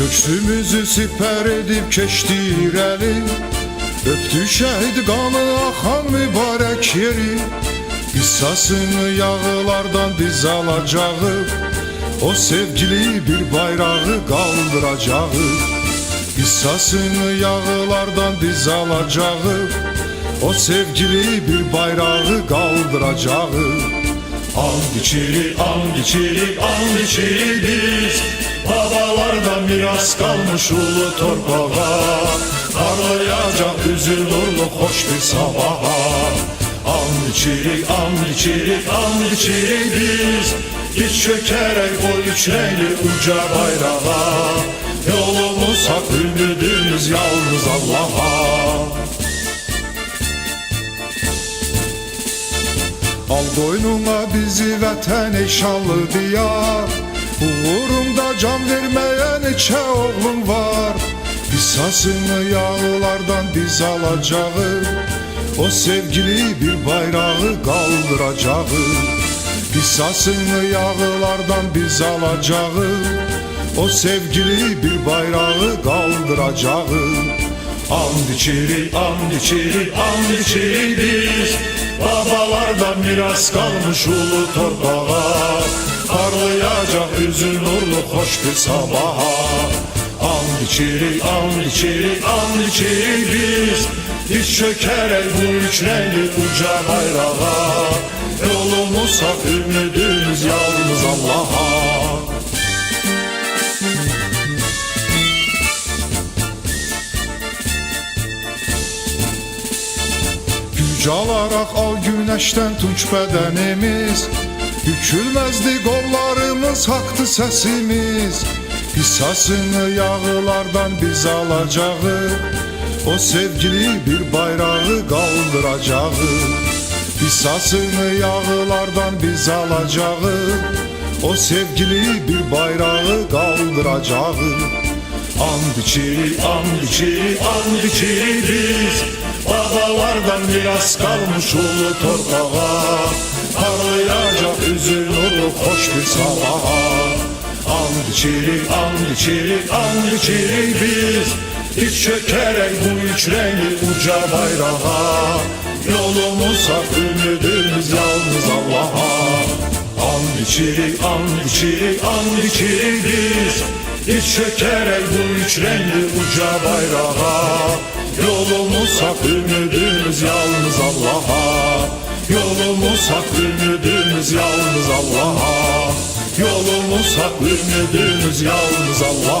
Üstümüzü siper edip keştirelim. Öptü şehit kanı akan mübarek yeri. Kıssasını yağlardan biz alacağız. O sevgili bir bayrağı kaldıracağız. Kıssasını yağlardan biz alacağız. O sevgili bir bayrağı kaldıracağız And içiri, and içiri, and içiri biz. Babalardan miras kalmış ulu torpağa Parlayacak üzül nurlu hoş bir sabaha. And içiri, and içiri, and içiri biz. Diz çökerek o üç renkli uca bayrağa. Yolumuz hak ümidimiz yalnız Allah'a Al boynuna bizi vətən ey şanlı diyar Uğurumda can vermeyen içe oğlum var. Kısasını yağlardan biz alacağız O sevgili bir bayrağı kaldıracağız Kısasını yağlardan biz alacağız O sevgili bir bayrağı kaldıracağız And içiri, and içiri, and içiri biz Babalardan miras kalmış ulu torpağa Parlayacak üzül nurlu hoş bir sabaha And içiri, and içiri, and içiri biz. Diz çökerek bu üç renkli uca bayrağa. Yolumuz hak ümidimiz yalnız Allah'a Güc alarak al güneşten tunç bedenimiz. Bükülmezdi kollarımız haktı sesimiz. Kısasını yağlardan biz alacağız O sevgili bir bayrağı kaldıracağız Kısasını yağlardan biz alacağız O sevgili bir bayrağı kaldıracağız And içiri, and biz Babalardan miras kalmış ulu torpağa. Parlayacak üzül nurlu hoş bir sabaha. And içiri, and içiri, and içiri biz. Diz çökerek bu üç renkli uca bayrağa. Yolumuz hak ümidimiz yalnız Allah'a. And içiri, and içiri, and içiri biz. Diz çökerek bu üç renkli uca bayrağa Yolumuz hak ümidimiz yalnız Allah'a. Yolumuz hak ümidimiz yalnız Allah'a. Yolumuz hak ümidimiz yalnız Allah'a